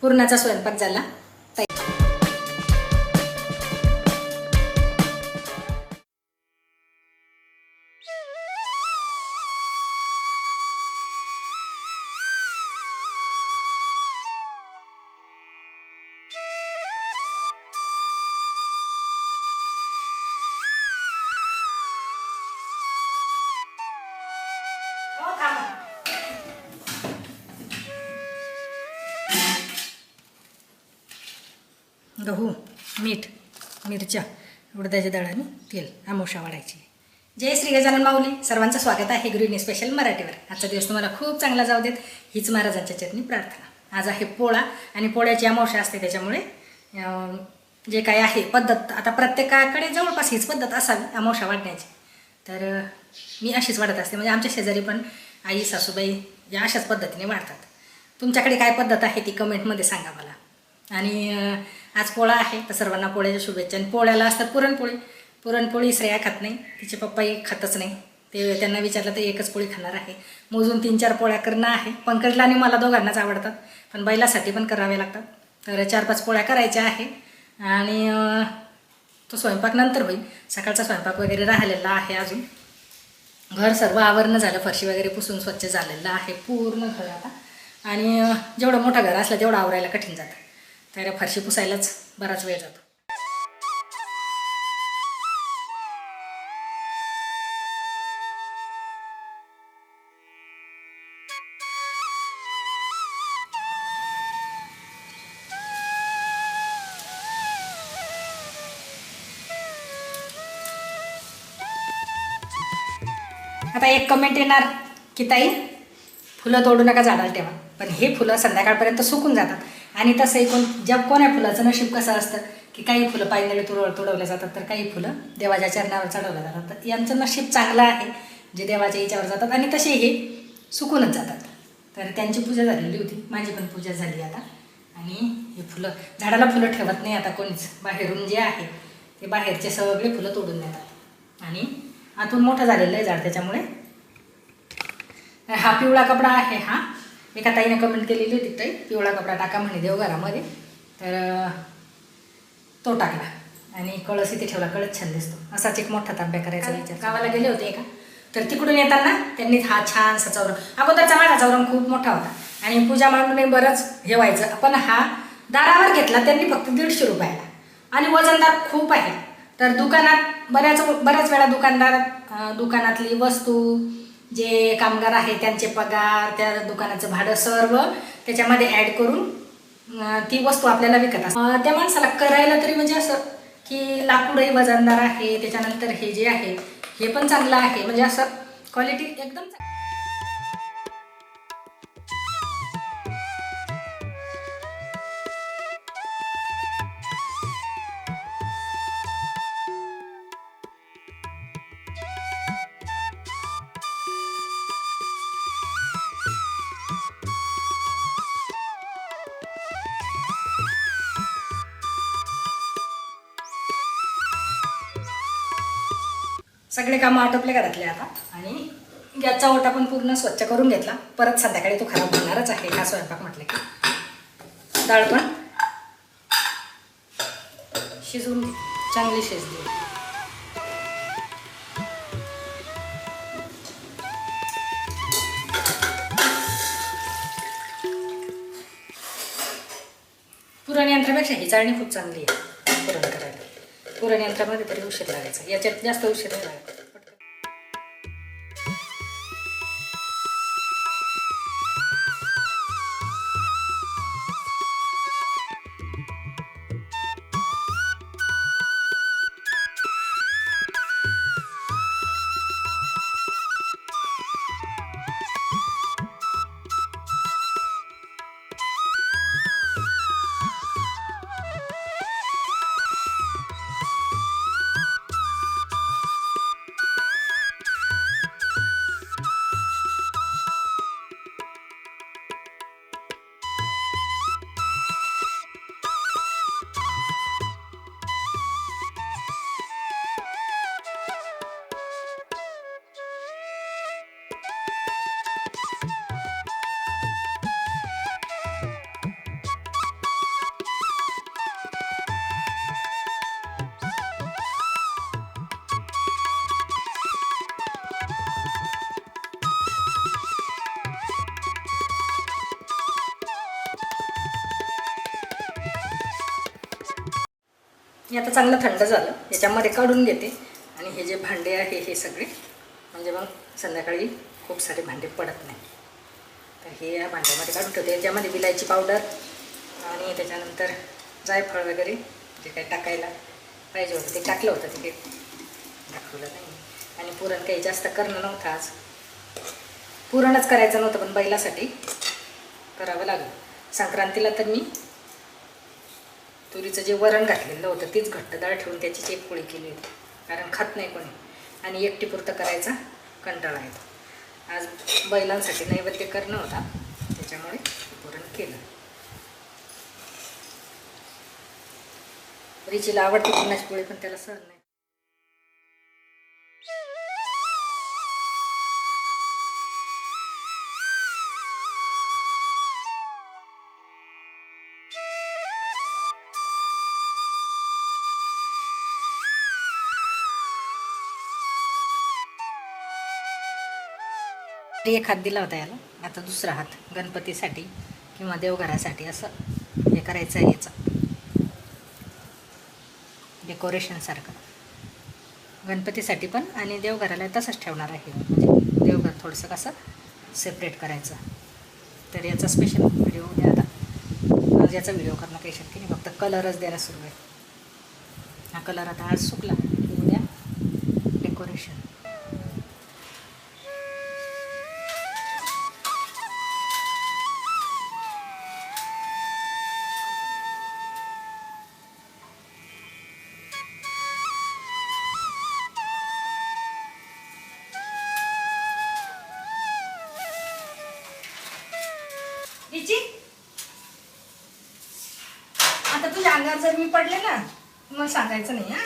पूर्णाचा स्वयंपाक झाला. ताई. उडदाच्या दळाने तेल आमोशा वाढायची. जय श्री गजानन माऊली. सर्वांचं स्वागत आहे गृहिणी स्पेशल मराठीवर. आजचा दिवस तुम्हाला खूप चांगला जाऊ देत. हीच महाराजांच्या चटणी प्रार्थना. आज आहे पोळा आणि पोळ्याची अमावशा असते त्याच्यामुळे जे काय आहे पद्धत आता प्रत्येकाकडे जवळपास हीच पद्धत असावी अमावशा वाढण्याची. तर मी अशीच वाढत असते. म्हणजे आमच्या शेजारी पण आई सासूबाई या अशाच पद्धतीने वाढतात. तुमच्याकडे काय पद्धत आहे ती कमेंटमध्ये सांगा मला. आणि आज पोळा आहे तर सर्वांना पोळ्याच्या शुभेच्छा. आणि पोळ्याला असतात पुरणपोळी. पुरणपोळी श्रेया खात नाही. तिचे पप्पाही खातच नाही. ते त्यांना विचारलं तर एकच पोळी खाणार आहे. मोजून तीन चार पोळ्या करणं आहे. पंकजला आणि मला दोघांनाच आवडतात. पण बैलासाठी पण करावे लागतात. तर चार पाच पोळ्या करायच्या आहे. आणि तो स्वयंपाक नंतर होईल. सकाळचा स्वयंपाक वगैरे राहिलेला आहे अजून. घर सर्व आवरणं झालं. फरशी वगैरे पुसून स्वच्छ झालेलं आहे. पूर्ण घर आता. आणि जेवढं मोठं घर असलं तेवढं आवरायला कठीण जातं. तर फरशी पुसायलाच बराच वेळ जातो. आता एक कमेंट येणार की ताई फुलं तोडू नका झाडाला ठेवा पण हे फुलं संध्याकाळपर्यंत सुकून जातात. आणि तसंही कोण जब कोण्या फुलाचं? नशीब कसं असतं? की काही फुलं पायंदळी तुरळ तुडवल्या जातात तर काही फुलं देवाच्या चरणावर चढवल्या जातात. तर यांचं नशीब चांगलं आहे जे देवाच्या याच्यावर जातात. आणि तसे हे सुकूनच जातात. तर त्यांची पूजा झालेली होती. माझी पण पूजा झाली आता. आणि हे फुलं झाडाला फुलं ठेवत नाही आता कोणीच. बाहेरून जे आहे ते बाहेरचे सगळे फुलं तोडून देतात. आणि आतून मोठं झालेलं आहे झाड त्याच्यामुळे हा पिवळा कपडा आहे हा. एका ताईने कमेंट केलेली होती ताई पिवळा कपडा टाका म्हणे देवघरामध्ये. तर तो टाकला. आणि कळस इथे ठेवला कळस छान दिसतो. असाच एक मोठा तांब्या करायचा विचार. गावाला गेले होते एका तर तिकडून येताना त्यांनी हा छानसा चौरंग अगोदरचा माझा चौरंग खूप मोठा होता. आणि पूजा मांडून बरंच हे व्हायचं. पण हा दारावर घेतला त्यांनी फक्त दीडशे रुपयाला. आणि वजनदार खूप आहे. तर दुकानात बऱ्याच बऱ्याच वेळा दुकानदार दुकानातली वस्तू जे कामगार आहे त्यांचे पगार त्या दुकानाचं भाडं सर्व त्याच्यामध्ये ॲड करून ती वस्तू आपल्याला विकत असते. त्या माणसाला करायला तरी म्हणजे असं की लाकूडही वजनदार आहे त्याच्यानंतर हे जे आहे हे पण चांगलं आहे. म्हणजे असं क्वालिटी एकदम सगळे कामं आटोपले घरातले आता? आणि गॅसचा ओटा पण पूर्ण स्वच्छ करून घेतला. परत संध्याकाळी तो खराब होणारच आहे हा स्वयंपाक म्हटलं की. डाळ पण. शिजवून चांगली शिजली. पुरण यंत्रापेक्षा ही चाळणी खूप चांगली आहे. पुरण करायला. पुरण यंत्रामध्ये तरी उशीर लागायचा. याच्यात जास्त उशीर लागायचा हे आता चांगलं थंड झालं. याच्यामध्ये काढून घेते. आणि हे जे भांडे आहे हे सगळे म्हणजे मग संध्याकाळी खूप सारे भांडे पडत नाही. तर हे या भांड्यामध्ये काढून ठेवते. याच्यामध्ये विलायची पावडर आणि त्याच्यानंतर जायफळ वगैरे जे काही टाकायला पाहिजे होतं ते टाकलं होतं तिथे. दाखवलं नाही. आणि पुरण काही जास्त करणं नव्हतं आज. पुरणच करायचं नव्हतं पण बैलासाठी करावं लागलं. संक्रांतीला तर मी तुरीचं जे वरण घातलेलं होतं तीच घट्ट डाळ ठेवून त्याची एक पोळी केली होती. कारण खात नाही कोणी. आणि एकटी पुरतं करायचा कंटाळा येतो. आज बैलांसाठी नैवेद्य करणं होता. त्याच्यामुळे पुरण केलं. रिचीला आवडते पुन्हाची पोळी पण त्याला सहन नाही. एक हात दिला होता याला. आता दुसरा हात गणपतीसाठी किंवा देवघरासाठी असं हे करायचं आहे याचं. डेकोरेशनसारखं गणपतीसाठी पण आणि देवघराला तसंच ठेवणार आहे. म्हणजे देवघर थोडंसं कसं सेपरेट करायचं. तर याचा स्पेशल व्हिडिओ उद्या आता. आज याचा व्हिडिओ करणं काही शक्य नाही. फक्त कलरच द्यायला सुरू आहे. हा कलर आता आज सुकला. आता अंगावर जर मी पडले ना मग सांगायचं नाही हा.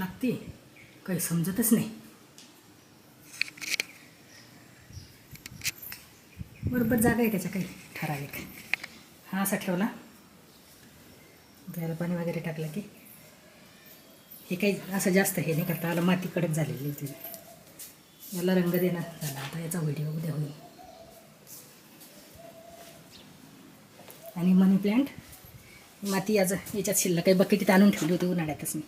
लागते. काही समजतच नाही. बरोबर जागा आहे त्याच्या काही. ठराविक. हा असा ठेवला. त्याला पाणी वगैरे टाकलं की हे काही असं जास्त हे नाही करता आलं. माती कडक झालेली होती याला रंग देणार झाला. आता याचा व्हिडिओ उद्या होईल. आणि मनी प्लांट? माती आज याच्यात शिल्लक काही बकेटीत आणून ठेवली होती उन्हाळ्यातच मी.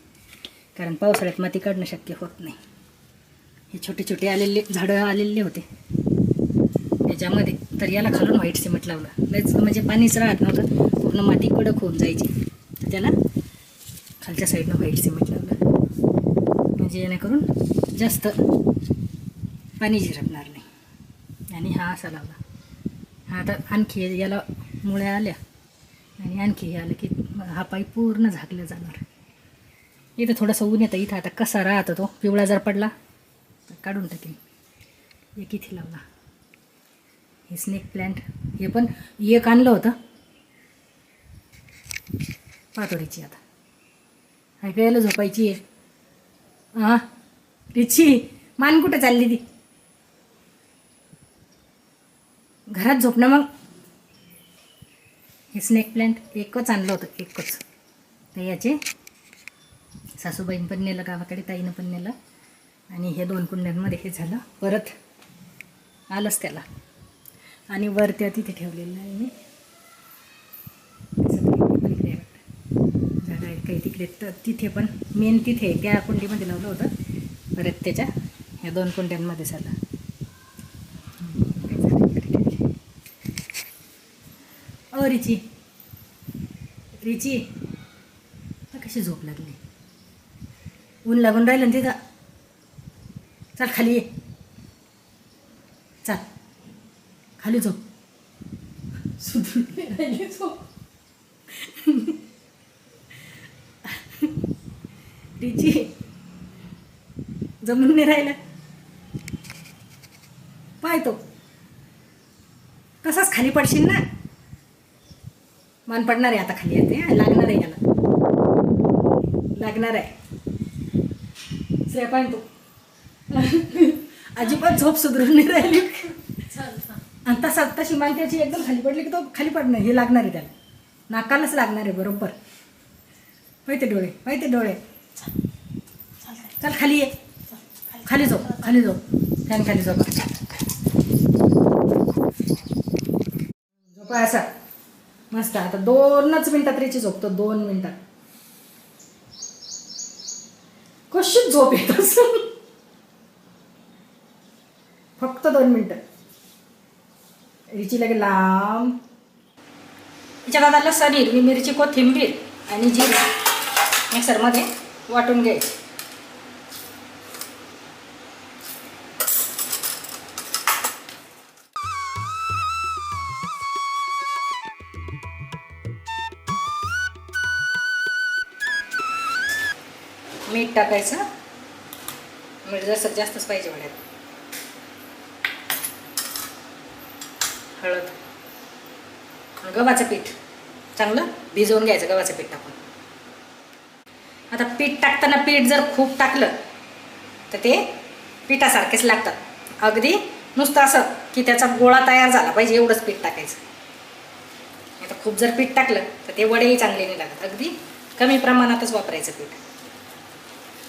कारण पावसाळ्यात माती काढणं शक्य होत नाही. हे छोटे छोटे आलेले झाडं आलेले होते. त्याच्यामध्ये तर याला खालून व्हाईट सिमेंट लावलं. लयच म्हणजे पाणीच राहत नव्हतं. पूर्ण माती कडक होऊन जायची. त्याला खालच्या साईडनं व्हाईट सिमेंट लावलं. म्हणजे जेणेकरून जास्त पाणी झिरपणार नाही. आणि हा असा लावला. हा आता आणखी याला मुळ्या आल्या. आणि आणखी हे आलं की हा पाईप पूर्ण झाकला जाणार. इथं थोडंसं ऊन येतं इथं आता कसा राहतो तो? पिवळा जर पडला तर काढून टाकेल एक इथे लावला? हे स्नेक प्लॅन्ट हे पण एक आणलं होतं. पातोडीची आता. ऐकायला झोपायची आहे. हां रिची मान कुठं चालली ती? घरात झोप ना मग. हे स्नेक प्लॅन्ट एकच आणलं होतं एकच. तर याचे सासूबाईन पण नेलं गावाकडे ताईनं पण नेलं. आणि हे दोन कुंड्यांमध्ये हे झालं. परत आलंच त्याला. आणि वर त्या तिथे ठेवलेलं आहे मी. आहे वाटतं. झाडं आहेत काही तिकडे. तर तिथे पण मेन तिथे त्या कुंडीमध्ये लावलं होतं. परत त्याच्या ह्या दोन कुंड्यांमध्ये झालं. अ रिची. रिची. कशी झोप लागली? ऊन लागून राहिलं ना तिथं. चल खाली ये. चल. खाली झोप. राहिली झोप. रिची जमून नाही राहिला. पाय तो. कसाच खाली पडशील ना? मान पडणार आहे आता खाली. हं? लागणार आहे याला. लागणार आहे. पाय तो अजिबात झोप सुधरून नाही राहिली. आणि तसा तशी मान त्याची एकदम खाली पडली की तो खाली पडणार हे लागणार आहे त्याला. नाकालाच लागणार आहे बरोबर. पाहिजे डोळे पाहिजे डोळे. चल खाली ये. खाली झोप खाली झोप. फॅन खाली झोप. झोपा असा. मस्त. आता दोनच मिनिटात रेची झोपतो दोन मिनिटात. कशीच झोप येत असेल? फक्त दोन मिनटं. रिची लगे लांब. तिच्यात आता लसण हिरवी मिरची कोथिंबीर आणि जिरे मिक्सरमध्ये वाटून घ्यायची मीठ टाकायचं. म्हणजे जसं जास्तच पाहिजे वाड्यात. हळद. गव्हाचं पीठ. चांगलं? भिजवून घ्यायचं गव्हाचं पीठ टाकून. आता पीठ टाकताना पीठ जर खूप टाकलं तर ते पिठासारखेच लागतात. अगदी नुसतं असं की त्याचा गोळा तयार झाला पाहिजे एवढंच पीठ टाकायचं. आता खूप जर पीठ टाकलं तर ते वडेही चांगले नाही लागत. अगदी कमी प्रमाणातच वापरायचं पीठ.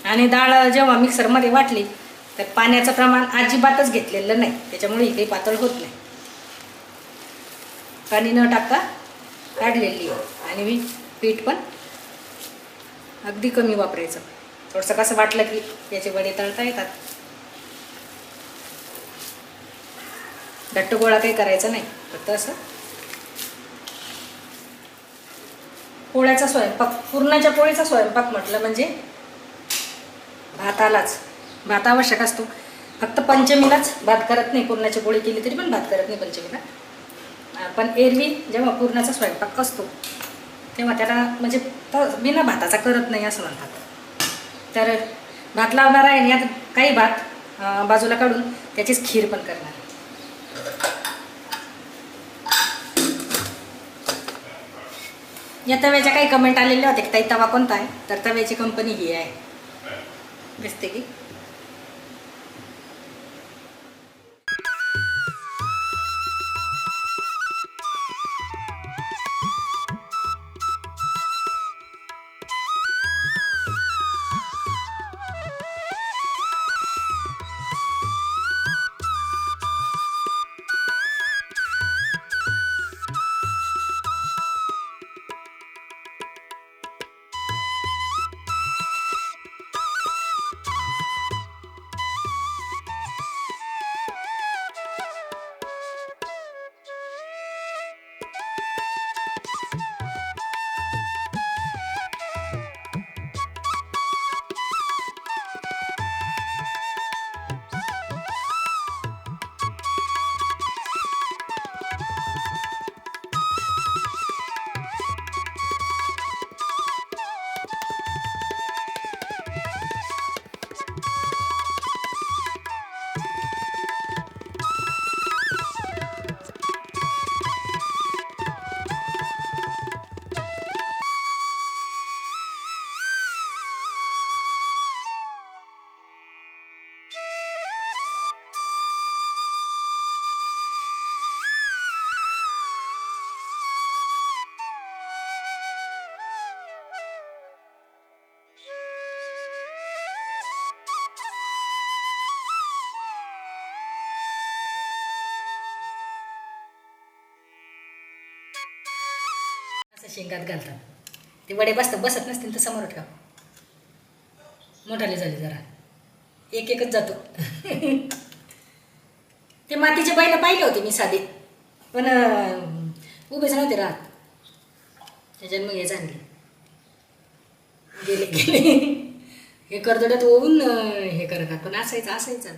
आणि डाळ जेव्हा मिक्सरमध्ये वाटली तर पाण्याचं प्रमाण अजिबातच घेतलेलं नाही. त्याच्यामुळे ही काही पातळ होत नाही. पाणी न टाकता काढलेली आहे. आणि मी पीठ पण अगदी कमी वापरायचं. थोडंसं कसं वाटलं की याचे वडे तळता येतात. घट्ट गोळा काही करायचा नाही. फक्त असं पोळ्याचा स्वयंपाक पुरणाच्या पोळीचा स्वयंपाक म्हटलं म्हणजे भातालाच भात आवश्यक असतो. फक्त पंचमीलाच भात करत नाही. पुरणाची पोळी केली तरी पण भात करत नाही पंचमीला. पण एरवी जेव्हा पुरणाचा स्वयंपाक असतो तेव्हा त्याला म्हणजे बिना भाताचा करत नाही असं म्हणतात. तर भात लावणार आहे आणि यात काही भात बाजूला काढून त्याचीच खीर पण करणार. या तव्याच्या काही कमेंट आलेल्या होत्या की ताई तवा कोणता आहे? तर तव्याची कंपनी ही आहे. दिसते की शेंगात घालतात. ते वडे बसतात बसत नसतील तर समोर ठेवा. मोठाले झाले जरा. एक एकच जातो. ते मातीचे बैल पाहिले होते मी साधे. पण उभे उभेच नव्हते राहत. त्याच्यात मग हे झाले गेले गेले. हे करदोड्यात होऊन हे करतात. पण असायचं असायचं.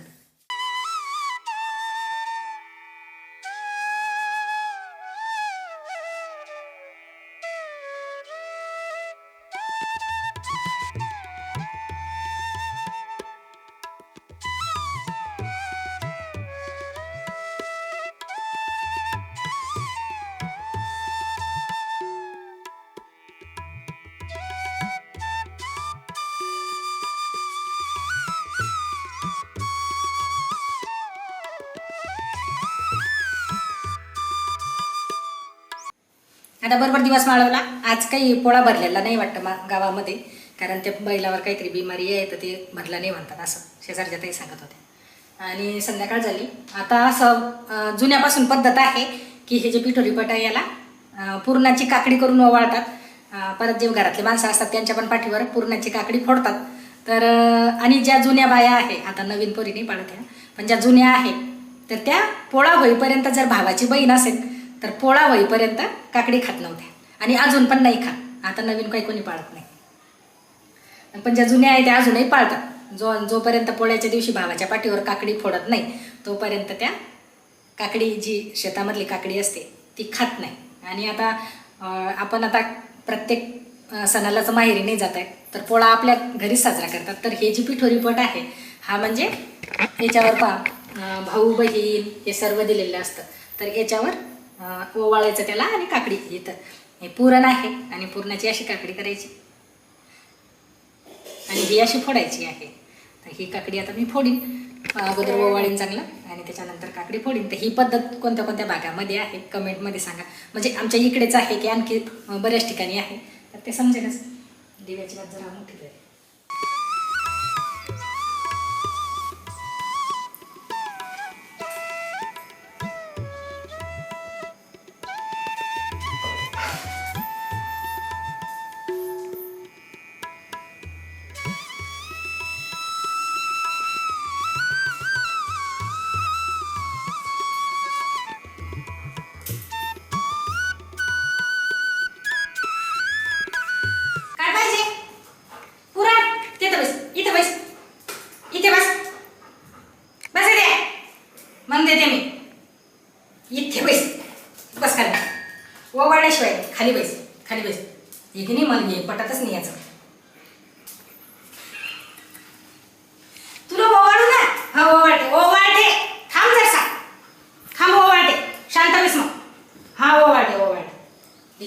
आता बरोबर दिवस माळवला आज काही पोळा भरलेला नाही वाटतं मा गावामध्ये. कारण त्या बैलावर काहीतरी बिमारी आहे तर ते भरला नाही म्हणतात असं. शेजारच्या ताई सांगत होत्या. आणि संध्याकाळ झाली. आता असं जुन्यापासून पद्धत आहे की हे जे पिठोरी पट आहे याला पुरणाची काकडी करून ओवाळतात. परत जे घरातले माणसं असतात त्यांच्या पण पाठीवर पुरणाची काकडी फोडतात. तर आणि ज्या जुन्या बाया आहे आता नवीन पोरी नाही ह्या पण ज्या जुन्या आहेत तर त्या पोळा होईपर्यंत जर भावाची बहीण असेल तर पोळा होईपर्यंत काकडी खात नव्हत्या. आणि अजून पण नाही खात. आता नवीन काही कोणी पाळत नाही. पण ज्या जुन्या आहेत त्या अजूनही पाळतात. जो जोपर्यंत पोळ्याच्या दिवशी भावाच्या पाठीवर काकडी फोडत नाही तोपर्यंत त्या काकडी जी शेतामधली काकडी असते ती खात नाही. आणि आता आपण आता प्रत्येक सणालाच माहेरी नाही जात आहे. तर पोळा आपल्या घरीच साजरा करतात. तर हे जी पिठोरी पट आहे हा म्हणजे याच्यावर पा भाऊ बहीण हे सर्व दिलेलं असतं. तर याच्यावर ओवाळायचं त्याला आणि काकडी इथं. हे पुरण आहे आणि पुरणाची अशी काकडी करायची. आणि ही अशी फोडायची आहे. तर ही काकडी आता मी फोडीन. अगोदर ओवाळीन चांगलं आणि त्याच्यानंतर काकडी फोडीन. तर ही पद्धत कोणत्या कोणत्या भागामध्ये आहे? कमेंटमध्ये सांगा. म्हणजे आमच्या इकडेच आहे की आणखी बऱ्याच ठिकाणी आहे. तर ते समजेलच. दिव्याची बात जरा मोठी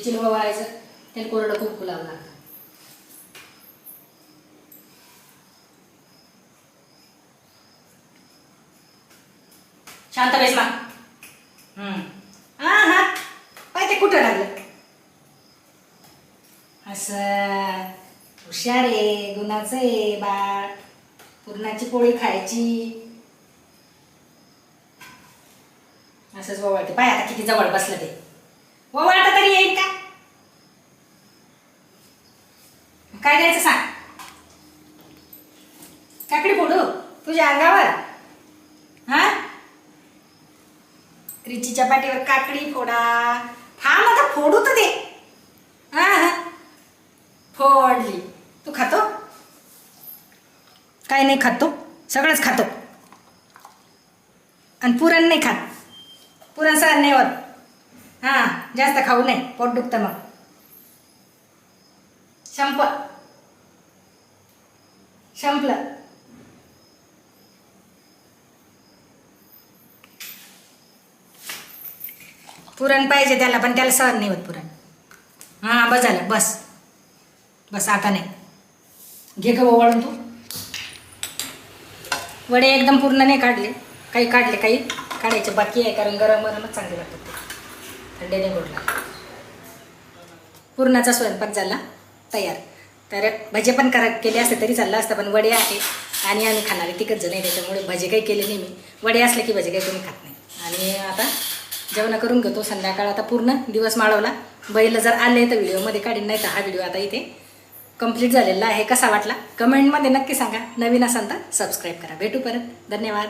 चिलवा वाळायचं त्याने कोरडं खूप फुलावं लागतं शांत बेस मग हम्म. हा हा. पाय ते कुठं लागलं? असं. हुशार आहे गुणाचं आहे बाळ. पुरणाची पोळी खायची. असंच ओवाळते पाय आता किती जवळ बसलं ते. ओवाळता तरी येईल का? काय द्यायचं सांग? काकडी फोडू? तुझ्या अंगावर? हा? रिचीच्या पाठीवर काकडी फोडा. थांब आता फोडू तर दे. हा हा. फोडली. तू खातो? काय नाही खातो. सगळंच खातो. आणि पुरण नाही खात. पुरण सहन नाही होत. हां जास्त खाऊ नये पोट दुखतं मग. संप संपलं. पुरण पाहिजे त्याला पण त्याला सहन नाही होत पुरण. हां बस झालं बस. बस आता नाही. घे ग ओवाळून तू. वडे एकदम पूर्ण नाही काढले. काही काढले काही? काढायचे बाकी आहे कारण गरम गरमच चांगले लागतात ते थंडे नाही पुरणाचा स्वयंपाक झाला तयार. तर भजे पण करा केले असते तरी चाललं असतं पण वडे आहे आणि आम्ही खाणारे तिकच जण आहे त्याच्यामुळे भजे काही केले नाही मी. वडे असले की भजे काही कोणी खात नाही. आणि आता जेवण करून घेतो संध्याकाळ आता पूर्ण दिवस माळवला. बैल जर आले तर व्हिडिओमध्ये काढीन नाही तर हा व्हिडिओ आता इथे कंप्लीट झालेला आहे. कसा वाटला? कमेंटमध्ये नक्की सांगा. नवीन असाल तर सबस्क्राईब करा. भेटू परत. धन्यवाद.